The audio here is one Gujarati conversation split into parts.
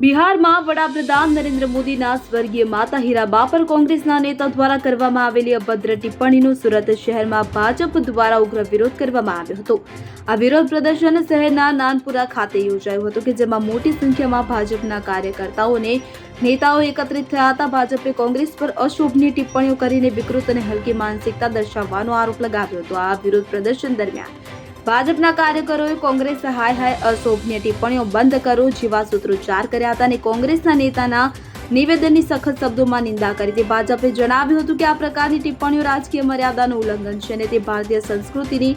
બિહારમાં વડાપ્રધાન નરેન્દ્ર મોદીના સ્વર્ગીય માતા હીરાબા પર કોંગ્રેસના નેતા દ્વારા કરવામાં આવેલી અભદ્ર ટિપ્પણીનો સુરત શહેરમાં ભાજપ દ્વારા ઉગ્ર વિરોધ કરવામાં આવ્યો હતો. આ વિરોધ પ્રદર્શન શહેરના નાનપુરા ખાતે યોજાયું હતું કે જેમાં મોટી સંખ્યામાં ભાજપના કાર્યકર્તાઓને નેતાઓ એકત્રિત થયા હતા. ભાજપે કોંગ્રેસ પર અશોભનીય ટિપ્પણીઓ કરીને વિકૃત અને હલકી માનસિકતા દર્શાવવાનો આરોપ લગાવ્યો હતો. આ વિરોધ પ્રદર્શન દરમિયાન ભાજપના કાર્યકરોએ કોંગ્રેસ હાય હાય અશોભનીય ટિપ્પણીઓ બંધ કરો જેવા સૂત્રોચ્ચાર કર્યા હતા અને કોંગ્રેસના નેતાના નિવેદનની સખત શબ્દોમાં નિંદા કરી હતી. ભાજપે જણાવ્યું હતું કે આ પ્રકારની ટિપ્પણીઓ રાજકીય મર્યાદાનું ઉલ્લંઘન છે અને તે ભારતીય સંસ્કૃતિની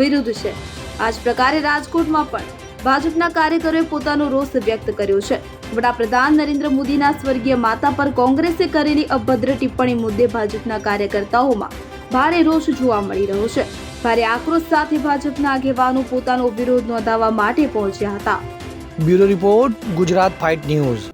વિરુદ્ધ છે. આ જ પ્રકારે રાજકોટમાં પણ ભાજપના કાર્યકરોએ પોતાનો રોષ વ્યક્ત કર્યો છે. વડાપ્રધાન નરેન્દ્ર મોદીના સ્વર્ગીય માતા પર કોંગ્રેસે કરેલી અભદ્ર ટિપ્પણી મુદ્દે ભાજપના કાર્યકર્તાઓમાં ભારે રોષ જોવા મળી રહ્યો છે. ભારે આક્રોશ સાથે ભાજપના આગેવાનો પોતાનો વિરોધ નોંધાવવા માટે પહોંચ્યા હતા. Bureau report, Gujarat fight news.